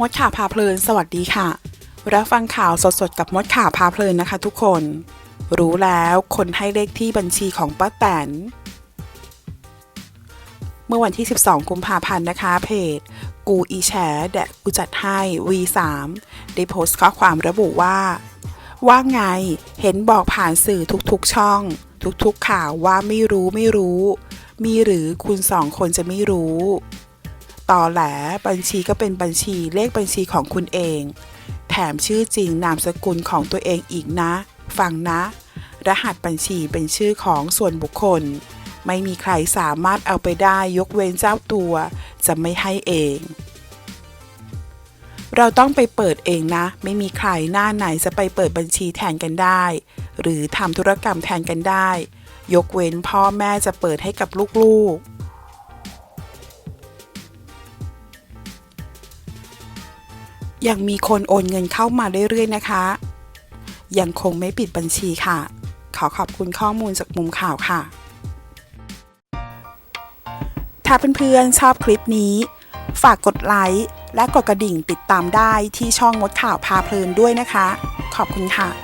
มดข่าวพาเพลิน สวัสดีค่ะ รับฟังข่าวสดๆ กับมดข่าวพาเพลินนะคะทุกคน รู้แล้วคนให้เลขที่บัญชีของป้าแตน เมื่อวันที่ 12 กุมภาพันธ์นะคะ เพจ กูอีแฉแดกกูจัดให้ V3 ได้โพสต์ข้อความระบุว่า ว่าไงเห็นบอกผ่านสื่อทุกๆช่อง ทุกๆข่าวว่าไม่รู้ไม่รู้ มีหรือคุณสองคนจะไม่รู้ ต่อแหลบัญชีก็เป็นบัญชีเลขบัญชีของคุณเอง แถมชื่อจริงนามสกุลของตัวเองอีกนะ ฟังนะ รหัสบัญชีเป็นชื่อของส่วนบุคคล ไม่มีใครสามารถเอาไปได้ยกเว้นเจ้าตัว จะไม่ให้เอง เราต้องไปเปิดเองนะ ไม่มีใครหน้าไหนจะไปเปิดบัญชีแทนกันได้ หรือทำธุรกรรมแทนกันได้ ยกเว้นพ่อแม่จะเปิดให้กับลูกๆ ยังมีคนโอนเงินเข้ามาเรื่อยๆนะคะ ยังคงไม่ปิดบัญชีค่ะ ขอขอบคุณข้อมูลจากมุมข่าวค่ะ ถ้าเพื่อนๆชอบคลิปนี้ ฝากกดไลค์และกดกระดิ่งติดตามได้ที่ช่องมดข่าวพาเพลินด้วยนะคะ ขอบคุณค่ะ